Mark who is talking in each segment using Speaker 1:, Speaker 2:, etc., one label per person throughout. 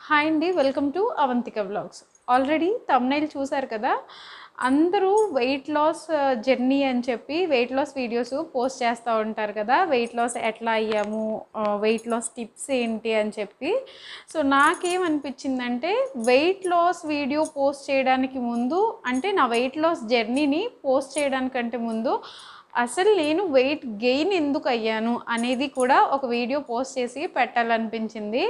Speaker 1: Hi అండి welcome to Avantika blogs already thumbnail చూసారు కదా? అందరూ వెయిట్ లాస్ జర్నీ అని చెప్పి వెయిట్ లాస్ వీడియోస్ పోస్ట్ చేస్తూ ఉంటారు కదా? వెయిట్ లాస్ ఎట్లా అయ్యాము? వెయిట్ లాస్ టిప్స్ ఏంటి అని చెప్పి. సో నాకేమనిపించిందంటే వెయిట్ లాస్ వీడియో పోస్ట్ చేయడానికి ముందు అంటే నా వెయిట్ లాస్ జర్నీని పోస్ట్ చేయడానికంటే ముందు అసలు నేను వెయిట్ గెయిన్ ఎందుకు అయ్యాను అనేది కూడా ఒక వీడియో పోస్ట్ చేసి పెట్టాలనిపించింది.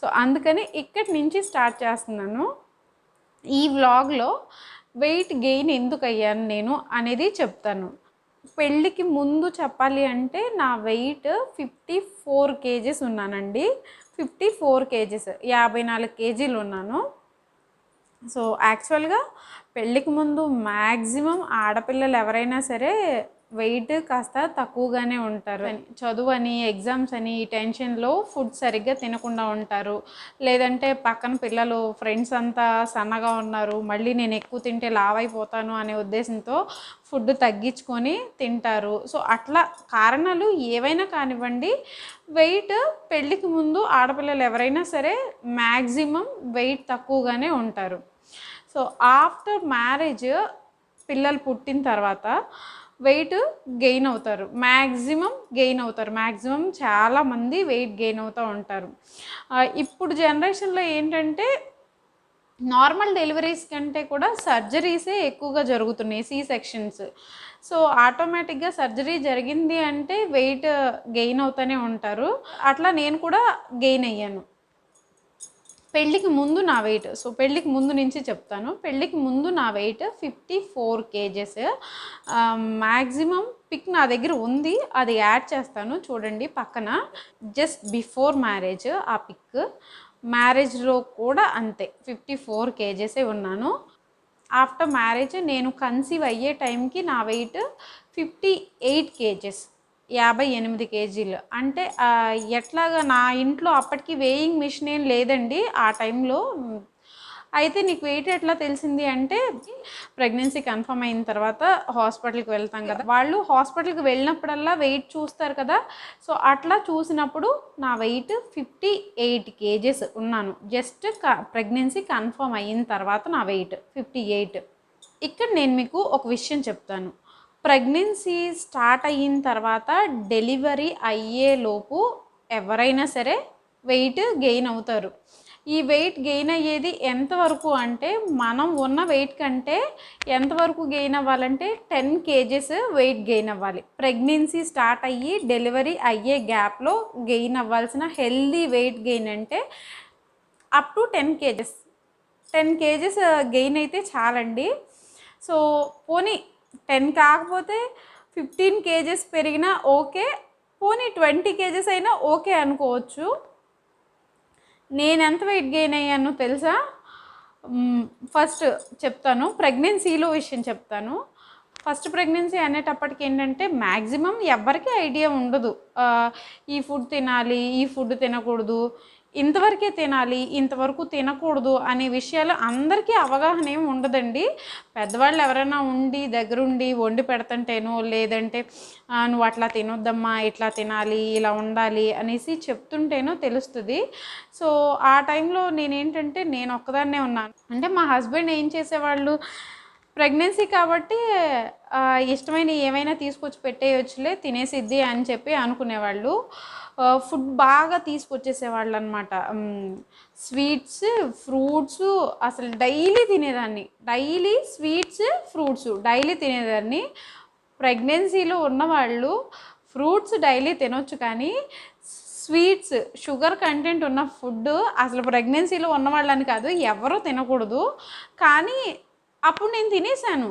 Speaker 1: సో అందుకని ఇక్కడి నుంచి స్టార్ట్ చేస్తున్నాను. ఈ వ్లాగ్లో వెయిట్ గెయిన్ ఎందుకు అయ్యాను నేను అనేది చెప్తాను. పెళ్ళికి ముందు చెప్పాలి అంటే నా వెయిట్ ఫిఫ్టీ ఫోర్ కేజెస్ ఉన్నానండి. ఫిఫ్టీ ఫోర్ కేజెస్ యాభై నాలుగు కేజీలు ఉన్నాను. సో యాక్చువల్గా పెళ్ళికి ముందు మ్యాక్సిమం ఆడపిల్లలు ఎవరైనా సరే వెయిట్ కాస్త తక్కువగానే ఉంటారు. చదువు అని ఎగ్జామ్స్ అని ఈ టెన్షన్లో ఫుడ్ సరిగ్గా తినకుండా ఉంటారు. లేదంటే పక్కన పిల్లలు ఫ్రెండ్స్ అంతా సన్నగా ఉన్నారు. మళ్ళీ నేను ఎక్కువ తింటే లావ్ అయిపోతాను అనే ఉద్దేశంతో ఫుడ్ తగ్గించుకొని తింటారు. సో అట్లా కారణాలు ఏవైనా కానివ్వండి. వెయిట్ పెళ్ళికి ముందు ఆడపిల్లలు ఎవరైనా సరే మ్యాక్సిమం వెయిట్ తక్కువగానే ఉంటారు. సో ఆఫ్టర్ మ్యారేజ్ పిల్లలు పుట్టిన తర్వాత వెయిట్ గెయిన్ అవుతారు. మ్యాక్సిమం గెయిన్ అవుతారు. మ్యాక్సిమం చాలామంది వెయిట్ గెయిన్ అవుతూ ఉంటారు. ఇప్పుడు జనరేషన్లో ఏంటంటే నార్మల్ డెలివరీస్ కంటే కూడా సర్జరీసే ఎక్కువగా జరుగుతున్నాయి సి సెక్షన్స్ సో ఆటోమేటిక్గా సర్జరీ జరిగింది అంటే వెయిట్ గెయిన్ అవుతూనే ఉంటారు. అట్లా నేను కూడా గెయిన్ అయ్యాను. పెళ్ళికి ముందు నా వెయిట్ సో పెళ్ళికి ముందు నుంచి చెప్తాను. పెళ్ళికి ముందు నా weight fifty four kgs maximum pic నా దగ్గర ఉంది. అది యాడ్ చేస్తాను. చూడండి పక్కన. జస్ట్ బిఫోర్ మ్యారేజ్ ఆ పిక్ మ్యారేజ్లో కూడా అంతే. ఫిఫ్టీ ఫోర్ కేజెసే ఉన్నాను. ఆఫ్టర్ మ్యారేజ్ నేను కన్సీవ్ అయ్యే టైంకి నా వెయిట్ ఫిఫ్టీ ఎయిట్ కేజెస్. యాభై ఎనిమిది కేజీలు. అంటే ఎట్లాగా నా ఇంట్లో అప్పటికి వేయింగ్ మిషన్ ఏం లేదండి ఆ టైంలో. అయితే నీకు వెయిట్ ఎట్లా తెలిసింది అంటే ప్రెగ్నెన్సీ కన్ఫర్మ్ అయిన తర్వాత హాస్పిటల్కి వెళ్తాం కదా. వాళ్ళు హాస్పిటల్కి వెళ్ళినప్పుడల్లా వెయిట్ చూస్తారు కదా. సో అట్లా చూసినప్పుడు నా వెయిట్ ఫిఫ్టీ ఎయిట్ కేజెస్ ఉన్నాను. జస్ట్ ప్రెగ్నెన్సీ కన్ఫర్మ్ అయిన తర్వాత నా వెయిట్ ఫిఫ్టీ ఎయిట్. ఇక్కడ నేను మీకు ఒక విషయం చెప్తాను. ప్రెగ్నెన్సీ స్టార్ట్ అయిన తర్వాత డెలివరీ అయ్యేలోపు ఎవరైనా సరే వెయిట్ గెయిన్ అవుతారు. ఈ వెయిట్ గెయిన్ అయ్యేది ఎంతవరకు అంటే మనం ఉన్న వెయిట్ కంటే ఎంతవరకు గెయిన్ అవ్వాలంటే టెన్ కేజెస్ వెయిట్ గెయిన్ అవ్వాలి. ప్రెగ్నెన్సీ స్టార్ట్ అయ్యి డెలివరీ అయ్యే గ్యాప్లో గెయిన్ అవ్వాల్సిన హెల్దీ వెయిట్ గెయిన్ అంటే up to ten kgs. Ten kgs gain అయితే చాలండి. సో పోనీ టెన్ కాకపోతే ఫిఫ్టీన్ కేజెస్ పెరిగినా ఓకే పోనీ ట్వంటీ కేజెస్ అయినా ఓకే అనుకోవచ్చు. నేను ఎంత వెయిట్ గెయిన్ అయ్యాను తెలుసా? ఫస్ట్ చెప్తాను ప్రెగ్నెన్సీలో విషయం చెప్తాను. ఫస్ట్ ప్రెగ్నెన్సీ అనేటప్పటికి ఏంటంటే మ్యాక్సిమం ఎవరికి ఐడియా ఉండదు. ఈ ఫుడ్ తినాలి ఈ ఫుడ్ తినకూడదు ఇంతవరకే తినాలి ఇంతవరకు తినకూడదు అనే విషయాలు అందరికీ అవగాహన ఏమి ఉండదండి. పెద్దవాళ్ళు ఎవరైనా ఉండి దగ్గరుండి వండి పెడుతుంటేనో లేదంటే నువ్వు అట్లా తినొద్దమ్మా ఇట్లా తినాలి ఇలా ఉండాలి అనేసి చెప్తుంటేనో తెలుస్తుంది. సో ఆ టైంలో నేనేంటంటే నేను ఒక్కదాన్నే ఉన్నాను. అంటే మా హస్బెండ్ ఏం చేసేవాళ్ళు? ప్రెగ్నెన్సీ కాబట్టి ఇష్టమైన ఏమైనా తీసుకొచ్చి పెట్టేయొచ్చులే తినేసిద్ది అని చెప్పి అనుకునేవాళ్ళు. ఫుడ్ బాగా తీసుకొచ్చేసేవాళ్ళు అనమాట స్వీట్స్ ఫ్రూట్స్ అసలు డైలీ తినేదాన్ని. డైలీ స్వీట్స్ ఫ్రూట్స్ డైలీ తినేదాన్ని. ప్రెగ్నెన్సీలో ఉన్నవాళ్ళు ఫ్రూట్స్ డైలీ తినొచ్చు కానీ స్వీట్స్ షుగర్ కంటెంట్ ఉన్న ఫుడ్ అసలు ప్రెగ్నెన్సీలో ఉన్నవాళ్ళని కాదు ఎవరూ తినకూడదు. కానీ అప్పుడు నేను తినేసాను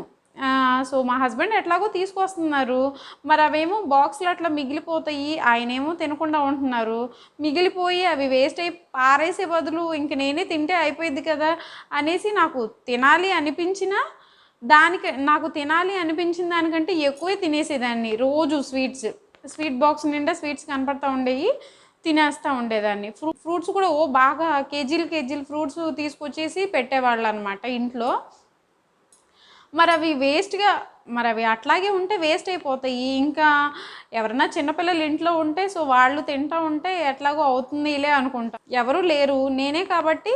Speaker 1: సో మా హస్బెండ్ ఎట్లాగో తీసుకొస్తున్నారు. మరి అవేమో బాక్స్లు అట్లా మిగిలిపోతాయి. ఆయనేమో తినకుండా ఉంటున్నారు. మిగిలిపోయి అవి వేస్ట్ అయి పారేసే బదులు ఇంక నేనే తింటే అయిపోయింది కదా అనేసి నాకు తినాలి అనిపించిన దానికి నాకు తినాలి అనిపించిన దానికంటే ఎక్కువే తినేసేదాన్ని. రోజు స్వీట్స్ స్వీట్ బాక్స్ నిండా స్వీట్స్ కనపడతా ఉండేవి తినేస్తూ ఉండేదాన్ని. ఫ్రూ ఫ్రూట్స్ కూడా ఓ బాగా కేజీలు కేజీలు ఫ్రూట్స్ తీసుకొచ్చేసి పెట్టేవాళ్ళు అనమాట ఇంట్లో. మరి అవి వేస్ట్గా మరి అవి అట్లాగే ఉంటే వేస్ట్ అయిపోతాయి. ఇంకా ఎవరైనా చిన్నపిల్లలు ఇంట్లో ఉంటే సో వాళ్ళు తింటూ ఉంటే ఎట్లాగో అవుతుందిలే అనుకుంటా. ఎవరు లేరు. నేనే కాబట్టి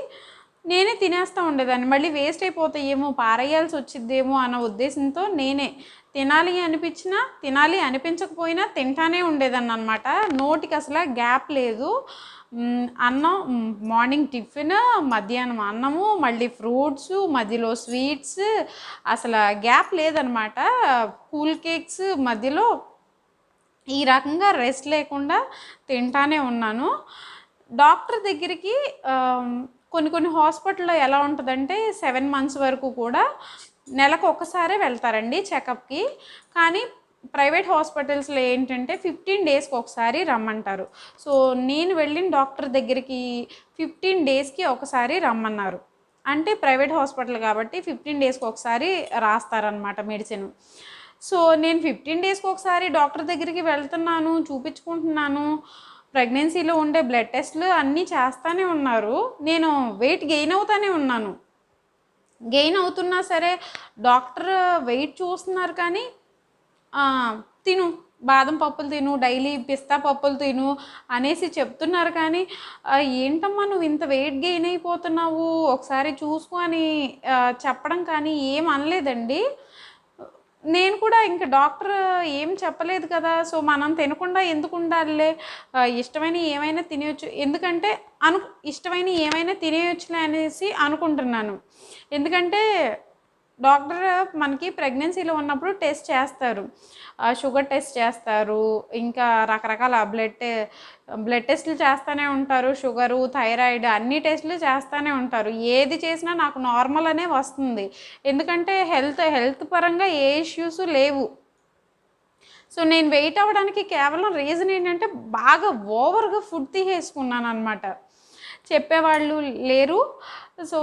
Speaker 1: నేనే తినేస్తూ ఉండేదాన్ని. మళ్ళీ వేస్ట్ అయిపోతాయేమో పారేయాల్సి వచ్చిద్దేమో అన్న ఉద్దేశంతో నేనే. తినాలి అనిపించినా తినాలి అనిపించకపోయినా తింటానే ఉండేదాన్ని అనమాట నోటికి అసలు గ్యాప్ లేదు. అన్నం మార్నింగ్ టిఫిన్ మధ్యాహ్నం అన్నము మళ్ళీ ఫ్రూట్స్ మధ్యలో స్వీట్స్ అసలు గ్యాప్ లేదనమాట. కూల్ కేక్స్ మధ్యలో ఈ రకంగా రెస్ట్ లేకుండా తింటానే ఉన్నాను. డాక్టర్ దగ్గరికి కొన్ని కొన్ని హాస్పిటల్లో ఎలా ఉంటుందంటే సెవెన్ మంత్స్ వరకు కూడా నెలకు ఒకసారే వెళ్తారండి చెకప్కి కానీ ప్రైవేట్ హాస్పిటల్స్లో ఏంటంటే ఫిఫ్టీన్ డేస్కి ఒకసారి రమ్మంటారు. సో నేను వెళ్ళిన డాక్టర్ దగ్గరికి ఫిఫ్టీన్ డేస్కి ఒకసారి రమ్మన్నారు. అంటే ప్రైవేట్ హాస్పిటల్ కాబట్టి ఫిఫ్టీన్ డేస్కి ఒకసారి రాస్తారనమాట మెడిసిన్. సో నేను ఫిఫ్టీన్ డేస్కి ఒకసారి డాక్టర్ దగ్గరికి వెళ్తున్నాను చూపించుకుంటున్నాను. ప్రెగ్నెన్సీలో ఉండే బ్లడ్ టెస్ట్లు అన్నీ చేస్తూనే ఉన్నారు. నేను వెయిట్ గెయిన్ అవుతానే ఉన్నాను. గెయిన్ అవుతున్నా సరే డాక్టర్ వెయిట్ చూస్తున్నారు కానీ తిను బాదం పప్పులు తిను డైలీ పిస్తా పప్పులు తిను అనేసి చెప్తున్నారు కానీ ఏంటమ్మా నువ్వు ఇంత వెయిట్ గెయిన్ అయిపోతున్నావు? ఒకసారి చూసుకో అని చెప్పడం కానీ ఏం అనలేదండి. నేను కూడా ఇంకా డాక్టర్ ఏం చెప్పలేదు కదా సో మనం తినకుండా ఎందుకు ఉండాలిలే? ఇష్టమైన ఏమైనా తినేయచ్చు. ఎందుకంటే అను ఇష్టమైన ఏమైనా తినేయచ్చులే అనేసి అనుకుంటున్నాను. ఎందుకంటే డాక్టర్ మనకి ప్రెగ్నెన్సీలో ఉన్నప్పుడు టెస్ట్ చేస్తారు. షుగర్ టెస్ట్ చేస్తారు. ఇంకా రకరకాల బ్లడ్ టె- బ్లడ్ టెస్టులు చేస్తూనే ఉంటారు. షుగరు థైరాయిడ్ అన్ని టెస్టులు చేస్తూనే ఉంటారు. ఏది చేసినా నాకు నార్మల్ అనే వస్తుంది. ఎందుకంటే హెల్త్ హెల్త్ పరంగా ఏ ఇష్యూస్ లేవు. సో నేను వెయిట్ అవ్వడానికి కేవలం రీజన్ ఏంటంటే బాగా ఓవర్గా ఫుడ్ తీసేసుకున్నాను అనమాట చెప్పేవాళ్ళు లేరు. సో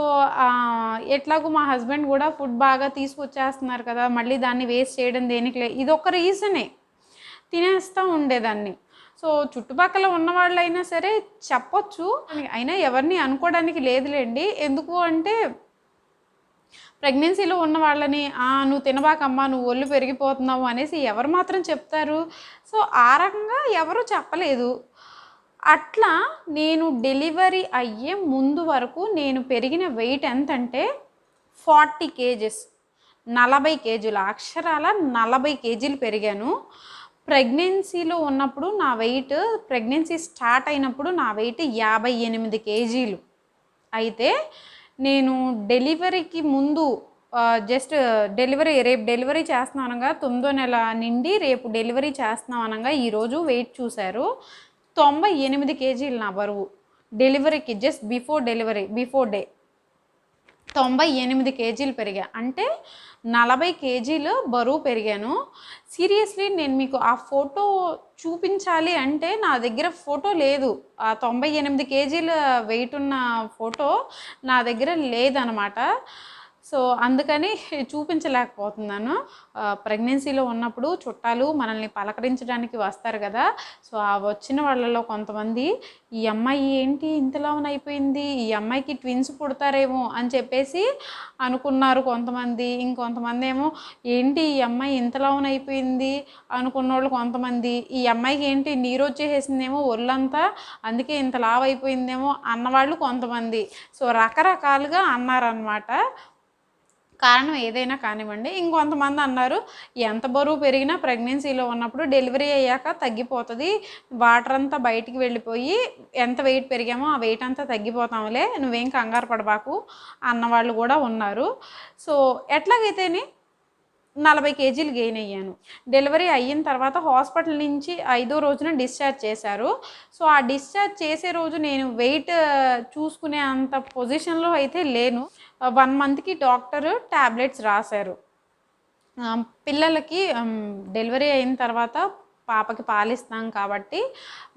Speaker 1: ఎట్లాగో మా హస్బెండ్ కూడా ఫుడ్ బాగా తీసుకొచ్చేస్తున్నారు కదా మళ్ళీ దాన్ని వేస్ట్ చేయడం దేనికి లే ఇది ఒక రీజనే. తినేస్తూ ఉండేదాన్ని. సో చుట్టుపక్కల ఉన్న వాళ్ళైనా సరే చెప్పొచ్చు అయినా ఎవరిని అనుకోవడానికి లేదులేండి. ఎందుకు అంటే ప్రెగ్నెన్సీలో ఉన్న వాళ్ళని "ఆ, నువ్వు తినబాకమ్మా నువ్వు ఒళ్ళు పెరిగిపోతున్నావు అనేసి ఎవరు మాత్రం చెప్తారు. సో ఆ రకంగా ఎవరు చెప్పలేదు. అట్లా నేను డెలివరీ అయ్యే ముందు వరకు నేను పెరిగిన వెయిట్ ఎంతంటే ఫార్టీ కేజెస్. నలభై కేజీలు. అక్షరాల నలభై కేజీలు పెరిగాను. ప్రెగ్నెన్సీలో ఉన్నప్పుడు నా వెయిట్ ప్రెగ్నెన్సీ స్టార్ట్ అయినప్పుడు నా వెయిట్ యాభై ఎనిమిది కేజీలు. అయితే నేను డెలివరీకి ముందు జస్ట్ డెలివరీ రేపు డెలివరీ చేస్తున్నాం అనగా తొమ్మిదో నెల నిండి రేపు డెలివరీ చేస్తున్నాం అనగా ఈరోజు వెయిట్ చూశారు. తొంభై ఎనిమిది కేజీలు నా బరువు. డెలివరీకి just before delivery before day. తొంభై ఎనిమిది కేజీలు పెరిగా. అంటే నలభై కేజీలు బరువు పెరిగాను. సీరియస్లీ నేను మీకు ఆ ఫోటో చూపించాలి అంటే నా దగ్గర ఫోటో లేదు. ఆ తొంభై ఎనిమిది కేజీల వెయిట్ ఉన్న ఫోటో నా దగ్గర లేదనమాట. సో అందుకని చూపించలేకపోతున్నాను. ప్రెగ్నెన్సీలో ఉన్నప్పుడు చుట్టాలు మనల్ని పలకరించడానికి వస్తారు కదా. సో ఆ వచ్చిన వాళ్ళలో కొంతమంది ఈ అమ్మాయి ఏంటి ఇంతలా అయిపోయింది ఈ అమ్మాయికి ట్విన్స్ పుడతారేమో? అని చెప్పేసి అనుకున్నారు కొంతమంది. ఇంకొంతమంది ఏమో ఏంటి ఈ అమ్మాయి ఇంతలా అయిపోయింది అనుకున్న వాళ్ళు కొంతమంది ఈ అమ్మాయికి ఏంటి నీరు వచ్చేసేసిందేమో ఒళ్ళంతా? అందుకే ఇంత లావ్ అయిపోయిందేమో? అన్నవాళ్ళు కొంతమంది. సో రకరకాలుగా అన్నారనమాట కారణం ఏదైనా కానివ్వండి. ఇంకొంతమంది అన్నారు ఎంత బరువు పెరిగినా ప్రెగ్నెన్సీలో ఉన్నప్పుడు డెలివరీ అయ్యాక తగ్గిపోతుంది. వాటర్ అంతా బయటికి వెళ్ళిపోయి ఎంత వెయిట్ పెరిగామో ఆ వెయిట్ అంతా తగ్గిపోతాంలే నువ్వేం కంగారు పడబాకు అన్నవాళ్ళు కూడా ఉన్నారు. సో ఎట్లాగైతేనే నలభై కేజీలు గెయిన్ అయ్యాను. డెలివరీ అయిన తర్వాత హాస్పిటల్ నుంచి ఐదో రోజున డిశ్చార్జ్ చేశారు. సో ఆ డిశ్చార్జ్ చేసే రోజు నేను వెయిట్ చూసుకునే అంత పొజిషన్లో అయితే లేను. వన్ మంత్కి డాక్టర్ ట్యాబ్లెట్స్ రాశారు. పిల్లలకి డెలివరీ అయిన తర్వాత పాపకి పాలిస్తాం కాబట్టి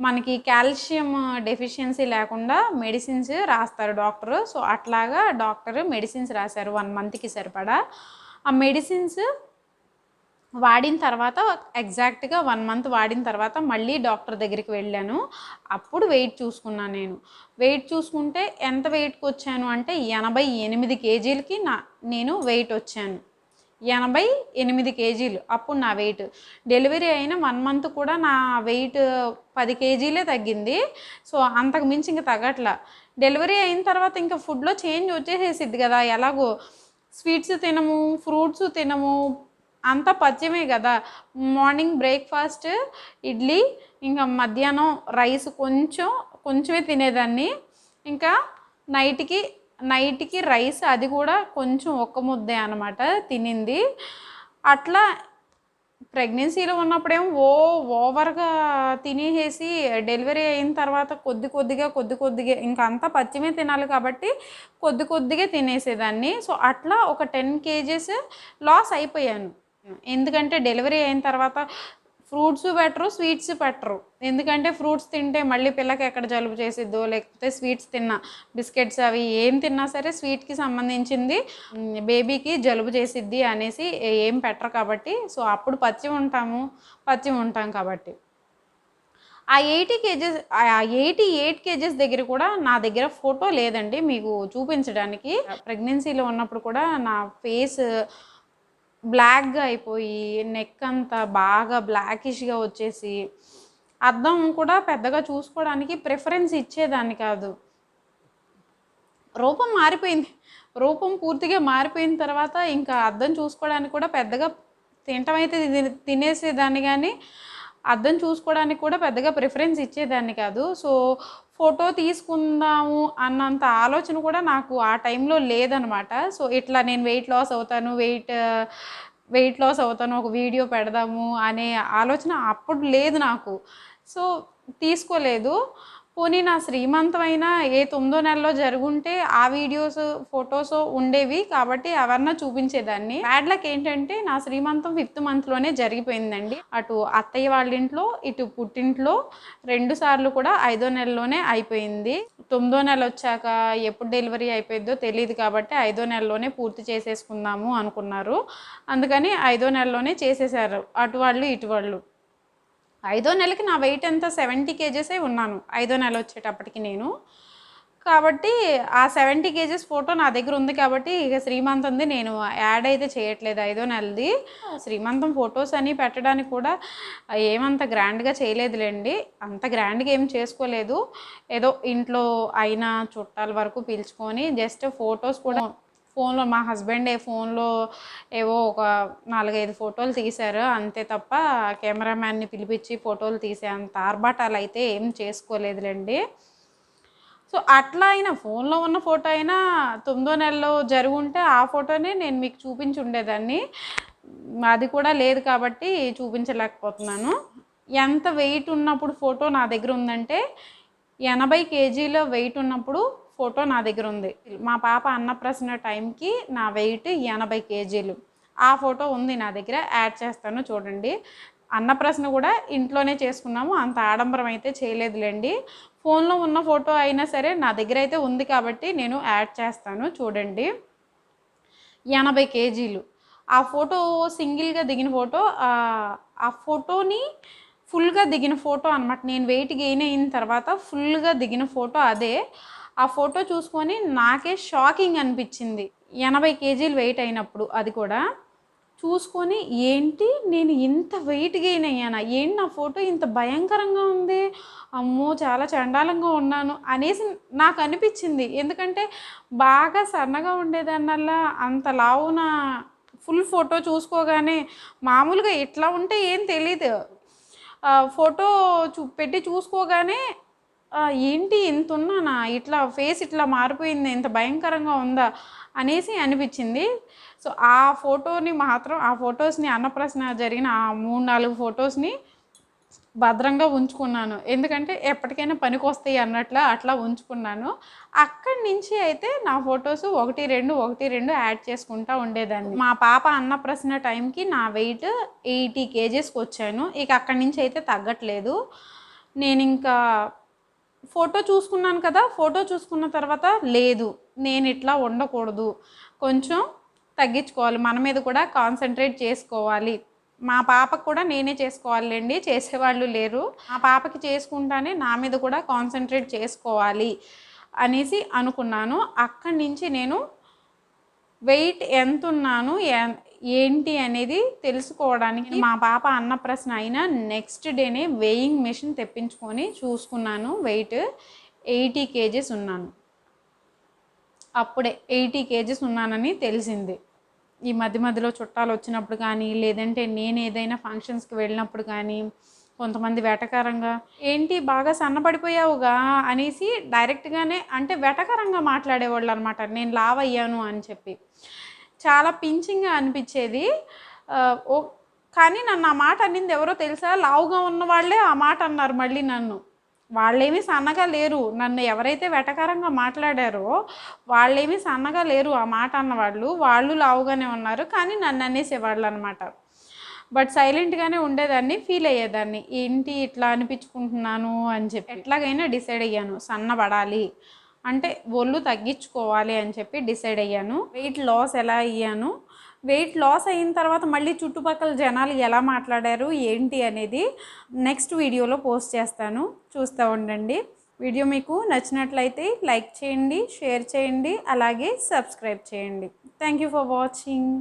Speaker 1: మనకి కాల్షియం డెఫిషియన్సీ లేకుండా మెడిసిన్స్ రాస్తారు డాక్టర్ సో అట్లాగా డాక్టర్ మెడిసిన్స్ రాశారు వన్ మంత్కి సరిపడా. ఆ మెడిసిన్స్ వాడిన తర్వాత ఎగ్జాక్ట్గా వన్ మంత్ వాడిన తర్వాత మళ్ళీ డాక్టర్ దగ్గరికి వెళ్ళాను. అప్పుడు వెయిట్ చూసుకున్నాను నేను. వెయిట్ చూసుకుంటే ఎంత వెయిట్కి వచ్చాను అంటే ఎనభై ఎనిమిది కేజీలకి నా నేను వెయిట్ వచ్చాను. ఎనభై ఎనిమిది కేజీలు అప్పుడు నా వెయిట్ డెలివరీ అయిన వన్ మంత్ కూడా నా వెయిట్ పది కేజీలే తగ్గింది. సో అంతకు మించి ఇంకా తగ్గట్లా. డెలివరీ అయిన తర్వాత ఇంకా ఫుడ్లో చేంజ్ వచ్చేసేసిద్ది కదా ఎలాగో. స్వీట్స్ తినము ఫ్రూట్స్ తినము అంతా పద్యమే కదా. మార్నింగ్ బ్రేక్ఫాస్ట్ ఇడ్లీ ఇంకా మధ్యాహ్నం రైస్ కొంచెం కొంచెమే తినేదాన్ని. ఇంకా నైట్కి నైట్కి రైస్ అది కూడా కొంచెం ఒక్క ముద్దే అనమాట తినింది. అట్లా ప్రెగ్నెన్సీలో ఉన్నప్పుడేమో ఓ ఓవర్గా తినేసేసి డెలివరీ అయిన తర్వాత కొద్ది కొద్దిగా కొద్ది కొద్దిగా ఇంకా అంతా పచ్చిమే తినాలి కాబట్టి కొద్ది కొద్దిగా తినేసేదాన్ని. సో అట్లా ఒక టెన్ కేజెస్ లాస్ అయిపోయాను. ఎందుకంటే డెలివరీ అయిన తర్వాత ఫ్రూట్స్ పెట్టరు స్వీట్స్ పెట్టరు. ఎందుకంటే ఫ్రూట్స్ తింటే మళ్ళీ పిల్లకి ఎక్కడ జలుబు చేసిద్దో లేకపోతే స్వీట్స్ తిన్నా బిస్కెట్స్ అవి ఏం తిన్నా సరే స్వీట్కి సంబంధించింది బేబీకి జలుబు చేసిద్ది అనేసి ఏం పెట్టరు కాబట్టి సో అప్పుడు పచ్చి ఉంటాము పచ్చి ఉంటాం కాబట్టి. ఆ ఎయిటీ కేజెస్ ఆ ఎయిటీ ఎయిట్ కేజెస్ దగ్గర కూడా నా దగ్గర ఫోటో లేదండి మీకు చూపించడానికి. ప్రెగ్నెన్సీలో ఉన్నప్పుడు కూడా నా ఫేస్ బ్లాక్గా అయిపోయి నెక్ అంతా బాగా బ్లాకిష్గా వచ్చేసి అద్దం కూడా పెద్దగా చూసుకోవడానికి ప్రిఫరెన్స్ ఇచ్చేదాన్ని కాదు. రూపం మారిపోయింది. రూపం పూర్తిగా మారిపోయిన తర్వాత ఇంకా అద్దం చూసుకోవడానికి కూడా పెద్దగా తింటమైతే తినేసేదాన్ని కానీ అద్దం చూసుకోవడానికి కూడా పెద్దగా ప్రిఫరెన్స్ ఇచ్చేదాన్ని కాదు. సో ఫోటో తీసుకుందాము అన్నంత ఆలోచన కూడా నాకు ఆ టైంలో లేదనమాట. సో ఇట్లా నేను వెయిట్ లాస్ అవుతాను వెయిట్ వెయిట్ లాస్ అవుతాను ఒక వీడియో పెడదాము అనే ఆలోచన అప్పుడు లేదు నాకు. సో తీసుకోలేదు. పోనీ నా శ్రీమంతమైన ఏ తొమ్మిదో నెలలో జరుగుంటే ఆ వీడియోస్ ఫొటోస్ ఉండేవి కాబట్టి అవన్నీ చూపించేదాన్ని. బ్యాడ్ లక్ ఏంటంటే నా శ్రీమంతం ఫిఫ్త్ మంత్లోనే జరిగిపోయిందండి. అటు అత్తయ్య వాళ్ళ ఇంట్లో ఇటు పుట్టింట్లో రెండు సార్లు కూడా ఐదో నెలలోనే అయిపోయింది. తొమ్మిదో నెల వచ్చాక ఎప్పుడు డెలివరీ అయిపోయిందో తెలియదు కాబట్టి ఐదో నెలలోనే పూర్తి చేసేసుకుందాము అనుకున్నారు. అందుకని ఐదో నెలలోనే చేసేసారు అటు వాళ్ళు ఇటు వాళ్ళు. ఐదో నెలకి నా వెయిట్ ఎంత? సెవెంటీ కేజెసే ఉన్నాను. ఐదో నెల వచ్చేటప్పటికి నేను. కాబట్టి ఆ సెవెంటీ కేజెస్ ఫోటో నా దగ్గర ఉంది కాబట్టి ఇక శ్రీమంతంది నేను యాడ్ అయితే చేయట్లేదు ఐదో నెలది. శ్రీమంతం ఫొటోస్ అని పెట్టడానికి కూడా ఏమంత గ్రాండ్గా చేయలేదులేండి. అంత గ్రాండ్గా ఏం చేసుకోలేదు. ఏదో ఇంట్లో అయిన చుట్టాల వరకు పిలుచుకొని జస్ట్ ఫొటోస్ కూడా ఫోన్లో మా హస్బెండ్ ఏ ఫోన్లో ఏవో ఒక నాలుగైదు ఫోటోలు తీశారు. అంతే తప్ప కెమెరామ్యాన్ని పిలిపించి ఫోటోలు తీసే అంత ఆర్భాటాలు అయితే ఏం చేసుకోలేదులేండి. సో అట్లా అయినా ఫోన్లో ఉన్న ఫోటో అయినా తొమ్మిదో నెలలో జరుగుంటే ఆ ఫోటోనే నేను మీకు చూపించి ఉండేదాన్ని. అది కూడా లేదు కాబట్టి చూపించలేకపోతున్నాను. ఎంత వెయిట్ ఉన్నప్పుడు ఫోటో నా దగ్గర ఉందంటే ఎనభై కేజీలో వెయిట్ ఉన్నప్పుడు ఫోటో నా దగ్గర ఉంది. మా పాప అన్నప్రసన్న టైంకి నా వెయిట్ ఎనభై కేజీలు. ఆ ఫోటో ఉంది నా దగ్గర యాడ్ చేస్తాను చూడండి. అన్నప్రసన కూడా ఇంట్లోనే చేసుకున్నాము అంత ఆడంబరం అయితే చేయలేదులేండి. ఫోన్లో ఉన్న ఫోటో అయినా సరే నా దగ్గర అయితే ఉంది కాబట్టి నేను యాడ్ చేస్తాను చూడండి. ఎనభై కేజీలు. ఆ ఫోటో సింగిల్గా దిగిన ఫోటో ఆ, ఆ ఫోటోని ఫుల్గా దిగిన ఫోటో అనమాట నేను వెయిట్ గెయిన్ అయిన తర్వాత ఫుల్గా దిగిన ఫోటో అదే. ఆ ఫోటో చూసుకొని నాకే షాకింగ్ అనిపించింది. ఎనభై కేజీలు వెయిట్ అయినప్పుడు అది కూడా. చూసుకొని ఏంటి నేను ఇంత వెయిట్ గెయిన్ అయ్యానా? ఏంటి నా ఫోటో ఇంత భయంకరంగా ఉంది? అమ్మో చాలా చండాలంగా ఉన్నాను అనేసి నాకు అనిపించింది. ఎందుకంటే బాగా సన్నగా ఉండేదాన్నల్లా అంత లావున ఫుల్ ఫోటో చూసుకోగానే మామూలుగా ఇట్లా ఉంటే ఏం తెలీదు. ఫోటో చూ పెట్టి చూసుకోగానే ఏంటి ఇంత ఉన్నానా ఇట్లా ఫేస్ ఇట్లా మారిపోయింది ఇంత భయంకరంగా ఉందా? అనేసి అనిపించింది. సో ఆ ఫోటోని మాత్రం ఆ ఫొటోస్ని అన్నప్రశ్న జరిగిన ఆ మూడు నాలుగు ఫొటోస్ని భద్రంగా ఉంచుకున్నాను. ఎందుకంటే ఎప్పటికైనా పనికి వస్తాయి అట్లా ఉంచుకున్నాను. అక్కడి నుంచి అయితే నా ఫొటోస్ ఒకటి రెండు ఒకటి రెండు యాడ్ చేసుకుంటా ఉండేదాన్ని. మా పాప అన్నప్రశ్న టైంకి నా వెయిట్ ఎయిటీ కేజెస్కి వచ్చాను. ఇక అక్కడి నుంచి అయితే తగ్గట్లేదు. నేను ఇంకా ఫోటో చూసుకున్నాను కదా ఫోటో చూసుకున్న తర్వాత లేదు నేను ఇట్లా ఉండకూడదు కొంచెం తగ్గించుకోవాలి మన మీద కూడా కాన్సన్ట్రేట్ చేసుకోవాలి. మా పాపకు కూడా నేనే చేసుకోవాలండి చేసేవాళ్ళు లేరు. మా పాపకి చేసుకుంటానే నా మీద కూడా కాన్సన్ట్రేట్ చేసుకోవాలి అనేసి అనుకున్నాను. అక్కడి నుంచి నేను వెయిట్ ఎంత ఉన్నాను ఎన్- ఏంటి అనేది తెలుసుకోవడానికి మా పాప అన్న ప్రశ్న అయినా నెక్స్ట్ డేనే వెయింగ్ మెషిన్ తెప్పించుకొని చూసుకున్నాను. వెయిట్ ఎయిటీ కేజెస్ ఉన్నాను. అప్పుడే ఎయిటీ కేజెస్ ఉన్నానని తెలిసింది. ఈ మధ్య మధ్యలో చుట్టాలు వచ్చినప్పుడు కానీ లేదంటే నేను ఏదైనా ఫంక్షన్స్కి వెళ్ళినప్పుడు కానీ కొంతమంది వేటకారంగా ఏంటి బాగా సన్నపడిపోయావుగా అనేసి డైరెక్ట్గానే అంటే వేటకారంగా మాట్లాడేవాళ్ళు అనమాట నేను లావ్ అయ్యాను అని చెప్పి. చాలా పించింగ్గా అనిపించేది. ఓ కానీ నన్ను ఆ మాట అన్నింది ఎవరో తెలుసా? లావుగా ఉన్న వాళ్ళే ఆ మాట అన్నారు మళ్ళీ నన్ను. వాళ్ళేమీ సన్నగా లేరు. నన్ను ఎవరైతే వెటకారంగా మాట్లాడారో వాళ్ళేమీ సన్నగా లేరు ఆ మాట అన్న వాళ్ళు వాళ్ళు లావుగానే ఉన్నారు కానీ నన్ను అనేసేవాళ్ళు అనమాట బట్ సైలెంట్గానే ఉండేదాన్ని ఫీల్ అయ్యేదాన్ని. ఏంటి ఇట్లా అనిపించుకుంటున్నాను అని చెప్పి. ఎట్లాగైనా డిసైడ్ అయ్యాను సన్నబడాలి. అంటే ఒళ్ళు తగ్గించుకోవాలి అని చెప్పి డిసైడ్ అయ్యాను. వెయిట్ లాస్ ఎలా అయ్యాను? వెయిట్ లాస్ అయిన తర్వాత మళ్ళీ చుట్టుపక్కల జనాలు ఎలా మాట్లాడారు ఏంటి అనేది నెక్స్ట్ వీడియోలో పోస్ట్ చేస్తాను. చూస్తూ ఉండండి. వీడియో మీకు నచ్చినట్లయితే లైక్ చేయండి షేర్ చేయండి అలాగే సబ్స్క్రైబ్ చేయండి. Thank you for watching.